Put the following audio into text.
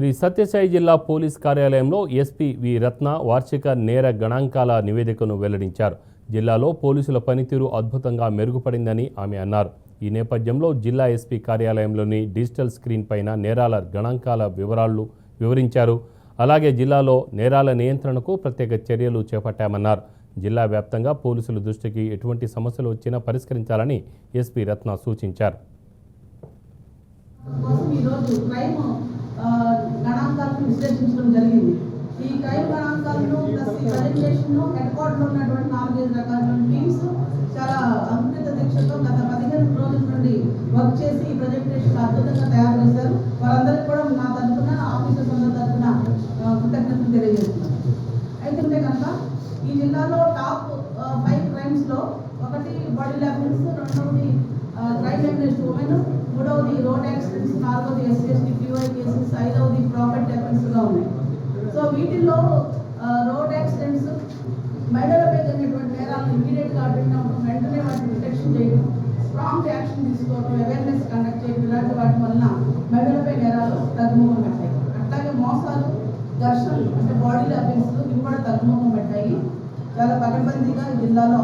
శ్రీ సత్యసాయి జిల్లా పోలీస్ కార్యాలయంలో ఎస్పీ వి రత్న వార్షిక నేర గణాంకాల నివేదికను వెల్లడించారు. జిల్లాలో పోలీసుల పనితీరు అద్భుతంగా మెరుగుపడిందని ఆమె అన్నారు. ఈ నేపథ్యంలో జిల్లా ఎస్పీ కార్యాలయంలోని డిజిటల్ స్క్రీన్ పైన నేరాల గణాంకాల వివరాలు వివరించారు. అలాగే జిల్లాలో నేరాల నియంత్రణకు ప్రత్యేక చర్యలు చేపట్టామన్నారు. జిల్లా వ్యాప్తంగా పోలీసుల దృష్టికి ఎటువంటి సమస్యలు వచ్చినా పరిష్కరించాలని ఎస్పీ రత్న సూచించారు. ప్లస్ హెడ్ క్వార్టర్ ఉన్నటువంటి నాలుగైదు రకాల టీమ్స్ చాలా అంకిత దీక్షతో గత పదిహేను రోజుల నుండి వర్క్ చేసి ఈ ప్రజెంటేషన్ అద్భుతంగా తయారు చేశారు. వారందరికీ కూడా నా తరఫున ఆఫీసర్స్ అందరి తరఫున కృతజ్ఞతలు తెలియజేస్తున్నాను. అయితే ఉంటే కనుక ఈ జిల్లాలో టాప్ ఫైవ్ క్రైమ్స్లో ఒకటి బాడీ లాంగ్వేజ్ రెండవది క్రైమ్ అగేన్స్ట్ ఉమెన్ మూడవది రోడ్ యాక్సిడెంట్స్ నాలుగవది ఎస్సీ ఎస్టీ పిఓఐ కేసెస్ ఐదవది ప్రాఫిట్ వెపన్స్గా ఉన్నాయి. సో వీటిల్లో రోడ్ యాక్సిడెంట్ జరిగినటువంటి ఇమీడియట్గా వెంటనే వాటిని డిటెక్షన్ చేయడం స్ట్రాంగ్ యాక్షన్ తీసుకోవడం అవేర్నెస్ కండక్ట్ చేయడం ఇలాంటి వాటి వలన మహిళలపై నేరాలు తగ్గుముఖం పెట్టాయి అట్లాగే మోసాలు ఘర్షణలు అంటే బాడీ అఫెన్స్లు ఇవి కూడా తగ్గుముఖం పెట్టాయి చాలా పకడ్బందీగా జిల్లాలో